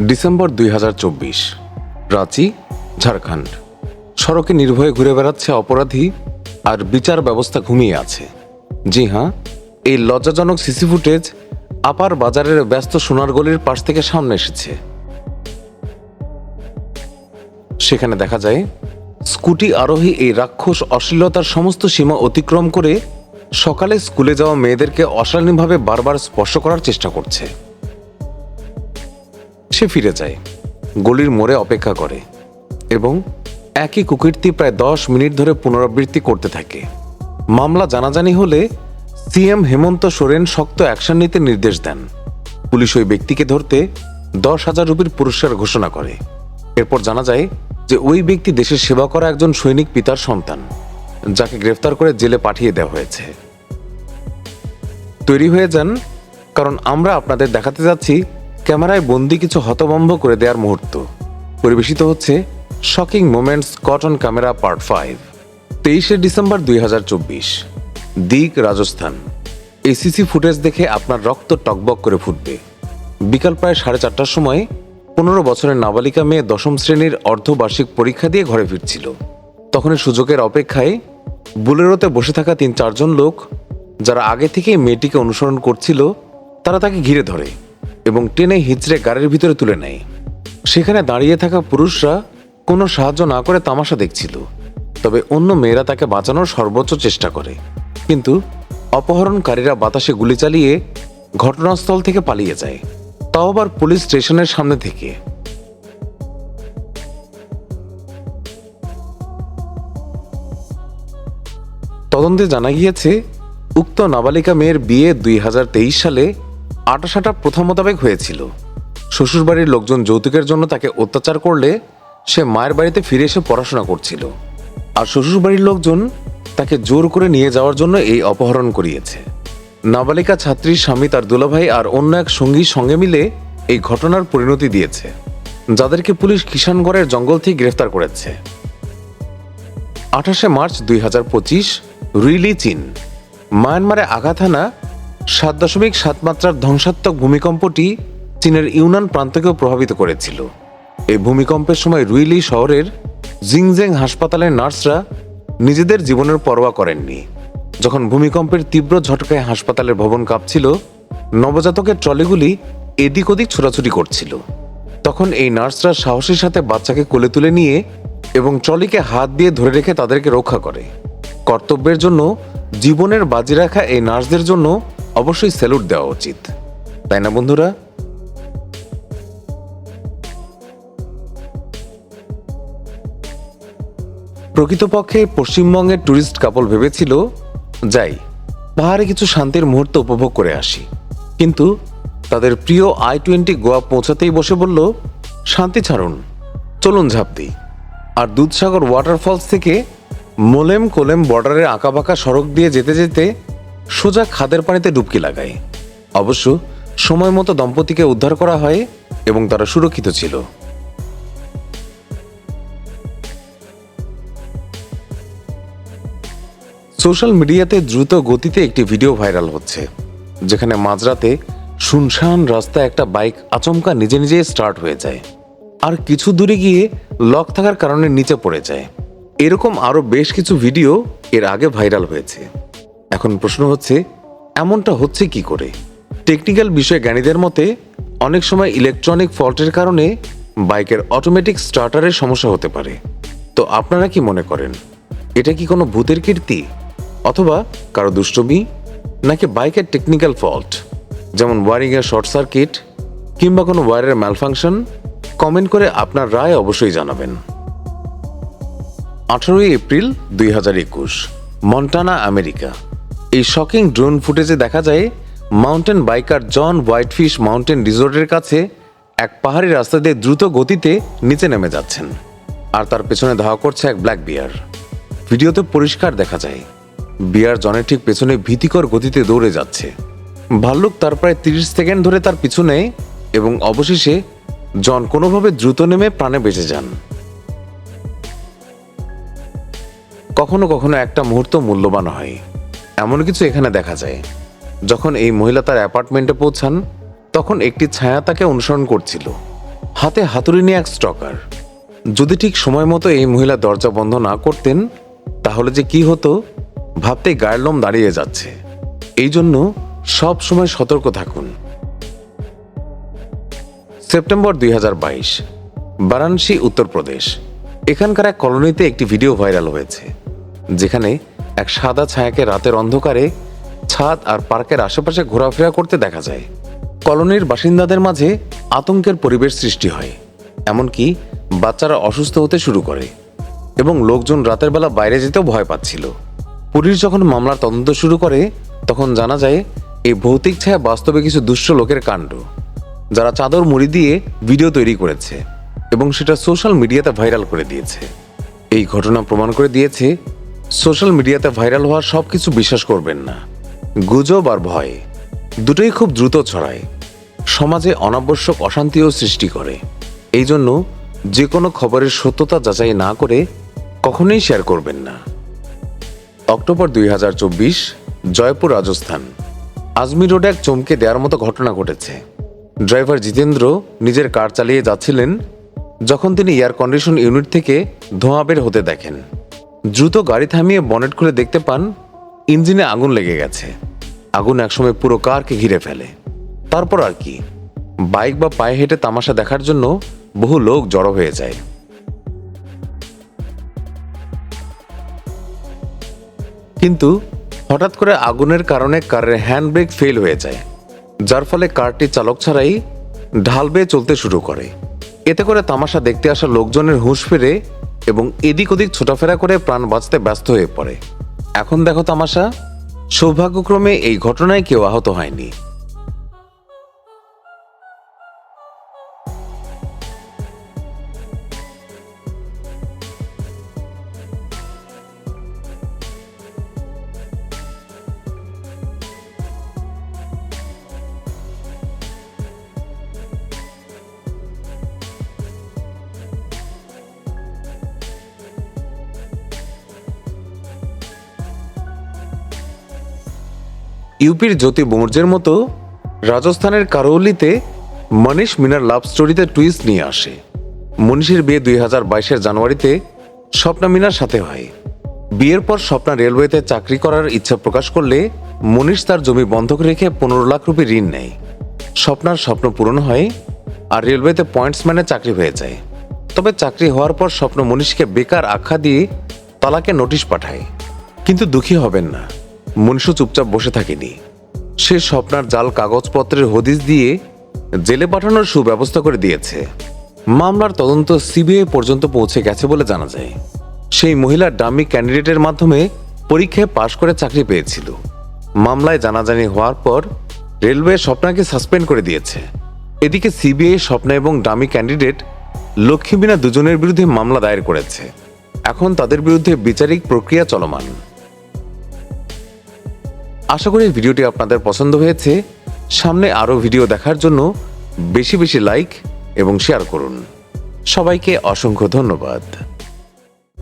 December দুই হাজার চব্বিশ, রাঁচি, ঝাড়খণ্ড। সড়কে নির্ভয়ে ঘুরে বেড়াচ্ছে অপরাধী আর বিচার ব্যবস্থা ঘুমিয়ে আছে। জি হ্যাঁ এই লজ্জাজনক সিসি ফুটেজ আপার বাজারের ব্যস্ত সোনার গলির পাশ থেকে সামনে এসেছে। সেখানে দেখা যায়, স্কুটি আরোহী এই রাক্ষস অশ্লীলতার সমস্ত সীমা অতিক্রম করে সকালে স্কুলে যাওয়া মেয়েদেরকে অশালীনভাবে বারবার স্পর্শ করার চেষ্টা করছে। সে ফিরে যায়। গলির মোড়ে অপেক্ষা করে এবং একই কুকীর্তি প্রায় দশ মিনিট ধরে পুনরাবৃত্তি করতে থাকে। মামলা জানাজানি হলে সিএম হেমন্ত সোরেন শক্ত অ্যাকশন নিতে নির্দেশ দেন। পুলিশ ওই ব্যক্তিকে ধরতে দশ হাজার রুপির পুরস্কার ঘোষণা করে। এরপর জানা যায় যে ওই ব্যক্তি দেশের সেবা করা একজন সৈনিক পিতার সন্তান, যাকে গ্রেফতার করে জেলে পাঠিয়ে দেওয়া হয়েছে। তৈরি হয়ে যান, কারণ আমরা আপনাদের দেখাতে যাচ্ছি ক্যামেরায় বন্দি কিছু হতভম্ব করে দেওয়ার মুহূর্ত। পরিবেশিত হচ্ছে shocking moments caught on camera part five তেইশে ডিসেম্বর দুই হাজার চব্বিশ। দিক রাজস্থান। এসিসি ফুটেজ দেখে আপনার রক্ত টকবক করে ফুটবে। বিকাল প্রায় সাড়ে চারটার সময় পনেরো বছরের নাবালিকা মেয়ে দশম শ্রেণির অর্ধবার্ষিক পরীক্ষা দিয়ে ঘরে ফিরছিল। তখনই সুযোগের অপেক্ষায় বুলেরোতে বসে থাকা তিন চারজন লোক, যারা আগে থেকেই মেয়েটিকে অনুসরণ করছিল, তারা তাকে ঘিরে ধরে। এবং টেনে হিচড়ে গাড়ির ভিতরে তুলে নেয়। সেখানে দাঁড়িয়ে থাকা পুরুষরা কোনো সাহায্য না করে তামাশা দেখছিল। তবে অন্য মেয়েরা তাকে বাঁচানোর সর্বোচ্চ চেষ্টা করে। কিন্তু অপহরণকারীরা বাতাসে গুলি চালিয়ে ঘটনাস্থল থেকে পালিয়ে যায়। তাও আবার পুলিশ স্টেশনের সামনে থেকে। তদন্তে জানা গিয়েছে, উক্ত নাবালিকা মেয়ের বিয়ে দুই হাজার তেইশ সালে আটাশাটা প্রথা মোতাবেক হয়েছিল। শ্বশুরবাড়ির লোকজন যৌতুকের জন্য তাকে অত্যাচার করলে সে মায়ের বাড়িতে ফিরে এসে পড়াশোনা করছিল। আর শ্বশুরবাড়ির লোকজন তাকে জোর করে নিয়ে যাওয়ার জন্য এই অপহরণ করিয়েছে। নাবালিকা ছাত্রীর স্বামী তার দুলাভাই আর অন্য এক সঙ্গীর সঙ্গে মিলে এই ঘটনার পরিণতি দিয়েছে, যাদেরকে পুলিশ কিষানগড়ের জঙ্গল থেকে গ্রেফতার করেছে। আঠাশে মার্চ দুই হাজার পঁচিশ, রুইলি চীন মায়ানমারে আঘাত হানা সাত দশমিক সাত মাত্রার ধ্বংসাত্মক ভূমিকম্পটি চীনের ইউনান প্রান্তকেও প্রভাবিত করেছিল। এই ভূমিকম্পের সময় রুইলি শহরের জিংজেং হাসপাতালের নার্সরা নিজেদের জীবনের পরোয়া করেননি। যখন ভূমিকম্পের তীব্র ঝটকায় হাসপাতালের ভবন কাঁপছিল, নবজাতকের ট্রলিগুলি এদিক ওদিক ছোটাছুটি করছিল। তখন এই নার্সরা সাহসের সাথে বাচ্চাকে কোলে তুলে নিয়ে এবং ট্রলিকে হাত দিয়ে ধরে রেখে তাদেরকে রক্ষা করে। কর্তব্যের জন্য, জীবনের বাজি রাখা এই নার্সদের জন্য অবশ্যই স্যালুট দেওয়া উচিত। তাই না বন্ধুরা? প্রকৃতপক্ষে পশ্চিমবঙ্গের ট্যুরিস্ট কাপল ভেবেছিল, যাই, পাহাড়ে কিছু শান্তির মুহূর্ত উপভোগ করে আসি। কিন্তু তাদের প্রিয় আই টোয়েন্টি গোয়া পৌঁছাতেই বসে বলল, শান্তি ছাড়ুন, চলুন ঝাঁপ দিই আর দুধসাগর ওয়াটারফলস থেকে মোলেম কোলেম বর্ডারের আঁকাবাঁকা সড়ক দিয়ে যেতে যেতে সোজা খাদের পানিতে ডুবকি লাগায়। অবশ্য সময় মতো দম্পতিকে উদ্ধার করা হয় এবং তারা সুরক্ষিত ছিল। সোশ্যাল মিডিয়াতে দ্রুত গতিতে একটি ভিডিও ভাইরাল হচ্ছে, যেখানে মাঝরাতে শুনশান রাস্তায় একটা বাইক আচমকা নিজে নিজে স্টার্ট হয়ে যায়। আর কিছু দূরে গিয়ে লক থাকার কারণে নিচে পড়ে যায়। এরকম আরও বেশ কিছু ভিডিও এর আগে ভাইরাল হয়েছে। এখন প্রশ্ন হচ্ছে, এমনটা হচ্ছে কি করে? টেকনিক্যাল বিষয় জ্ঞানীদের মতে, অনেক সময় ইলেকট্রনিক ফল্টের কারণে বাইকের অটোমেটিক স্টার্টারের সমস্যা হতে পারে। তো আপনারা কি মনে করেন, এটা কি কোনো ভূতের কীর্তি? অথবা কারও দুষ্টমি? নাকি বাইকের টেকনিক্যাল ফল্ট যেমন ওয়ারিংয়ের শর্ট সার্কিট কিংবা কোনো ওয়ারের ম্যালফাংশন কমেন্ট করে আপনার রায় অবশ্যই জানাবেন। আঠারোই এপ্রিল দুই হাজার একুশ মন্টানা আমেরিকা এই শকিং ড্রোন ফুটেজে দেখা যায় mountain biker John Whitefish mountain রিসোর্টের কাছে এক পাহাড়ি রাস্তা দিয়ে দ্রুত গতিতে নিচে নেমে যাচ্ছেন। আর তার পেছনে ধাওয়া করছে এক ব্ল্যাক বিয়ার ভিডিওতে পরিষ্কার দেখা যায় বিয়ার জনের ঠিক পেছনে ভীতিকর গতিতে দৌড়ে যাচ্ছে। ভাল্লুক তার প্রায় তিরিশ সেকেন্ড ধরে তার পিছনে এবং অবশেষে জন কোনোভাবে দ্রুত নেমে প্রাণে বেঁচে যান। কখনো কখনো একটা মুহূর্ত মূল্যবান হয়। এমন কিছু এখানে দেখা যায়। যখন এই মহিলা তার অ্যাপার্টমেন্টে পৌঁছান, তখন একটি ছায়া তাকে অনুসরণ করছিল। হাতে হাতুড়ি নিয়ে এক স্টকার যদি ঠিক সময় মতো এই মহিলা দরজা বন্ধ না করতেন, তাহলে যে কি হতো ভাবতে গায়ের লোম দাঁড়িয়ে যাচ্ছে। এই জন্য সব সময় সতর্ক থাকুন। সেপ্টেম্বর দুই হাজার বাইশ, বারাণসী, উত্তরপ্রদেশ। এখানকার এক কলোনিতে একটি ভিডিও ভাইরাল হয়েছে, যেখানে এক সাদা ছায়াকে রাতের অন্ধকারে ছাদ আর পার্কের আশেপাশে ঘোরাফেরা করতে দেখা যায়। কলোনির বাসিন্দাদের মাঝে আতঙ্কের পরিবেশ সৃষ্টি হয়, এমনকি বাচ্চারা অসুস্থ হতে শুরু করে এবং লোকজন রাতের বেলা বাইরে যেতেও ভয় পাচ্ছিল। পুলিশ যখন মামলার তদন্ত শুরু করে, তখন জানা যায় এই ভৌতিক ছায়া বাস্তবে কিছু দুষ্ট লোকের কাণ্ড, যারা চাদর মুড়ি দিয়ে ভিডিও তৈরি করেছে এবং সেটা সোশ্যাল মিডিয়াতে ভাইরাল করে দিয়েছে। এই ঘটনা প্রমাণ করে দিয়েছে সোশ্যাল মিডিয়াতে ভাইরাল হওয়ার সব কিছু বিশ্বাস করবেন না। গুজব আর ভয় দুটোই খুব দ্রুত ছড়ায়। সমাজে অনাবশ্যক অশান্তিও সৃষ্টি করে। এই জন্য যে কোনো খবরের সত্যতা যাচাই না করে কখনোই শেয়ার করবেন না। অক্টোবর দুই হাজার চব্বিশ, জয়পুর রাজস্থান। আজমি রোডে এক চমকে দেওয়ার মতো ঘটনা ঘটেছে। ড্রাইভার জিতেন্দ্র নিজের কার চালিয়ে যাচ্ছিলেন যখন তিনি এয়ার কন্ডিশন ইউনিট থেকে ধোঁয়া বের হতে দেখেন। দ্রুত গাড়ি থামিয়ে বনেট খুলে দেখতে পান, ইঞ্জিনে আগুন লেগে গেছে। আগুন একসময় পুরো কারকে ঘিরে ফেলে। তারপর আর কি? বাইক বা পায়ে হেঁটে তামাশা দেখার জন্য বহু লোক জড়ো হয়ে যায়। কিন্তু হঠাৎ করে আগুনের কারণে কারের হ্যান্ড ব্রেক ফেল হয়ে যায়, যার ফলে কারটি চালক ছাড়াই ঢাল বেয়ে চলতে শুরু করে। এতে করে তামাশা দেখতে আসা লোকজনের হুঁশ ফেরে এবং এদিক ওদিক ছোটাফেরা করে প্রাণ বাঁচতে ব্যস্ত হয়ে পড়ে। এখন দেখো তামাশা, সৌভাগ্যক্রমে এই ঘটনায় কেউ আহত হয়নি। ইউপির জ্যোতি মৌর্যের মতো রাজস্থানের কারৌলিতে মনীষ মিনার লাভ স্টোরিতে টুইস্ট নিয়ে আসে। মনীষের বিয়ে দুই হাজার বাইশের জানুয়ারিতে স্বপ্না মিনার সাথে হয়। বিয়ের পর স্বপ্না রেলওয়েতে চাকরি করার ইচ্ছা প্রকাশ করলে মনীষ তার জমি বন্ধক রেখে পনেরো লাখ রুপি ঋণ নেয়। স্বপ্নার স্বপ্ন পূরণ হয় আর রেলওয়েতে পয়েন্টসম্যানে চাকরি হয়ে যায়। তবে চাকরি হওয়ার পর স্বপ্ন মনীষকে বেকার আখ্যা দিয়ে তালাকে নোটিশ পাঠায়। কিন্তু দুঃখী হবেন না। মনীষও চুপচাপ বসে থাকেনি। সে স্বপ্নার জাল কাগজপত্রের হদিস দিয়ে জেলে পাঠানোর সুব্যবস্থা করে দিয়েছে। মামলার তদন্ত সিবিআই পর্যন্ত পৌঁছে গেছে বলে জানা যায়। সেই মহিলা ডামি ক্যান্ডিডেটের মাধ্যমে পরীক্ষায় পাশ করে চাকরি পেয়েছিল। মামলায় জানাজানি হওয়ার পর রেলওয়ে স্বপ্নাকে সাসপেন্ড করে দিয়েছে। এদিকে সিবিআই স্বপ্না এবং ডামি ক্যান্ডিডেট লক্ষ্মীবিনা দুজনের বিরুদ্ধে মামলা দায়ের করেছে। এখন তাদের বিরুদ্ধে বিচারিক প্রক্রিয়া চলমান। আশা করি ভিডিওটি আপনাদের পছন্দ হয়েছে। সামনে আরও ভিডিও দেখার জন্য বেশি বেশি লাইক এবং শেয়ার করুন। সবাইকে অসংখ্য ধন্যবাদ।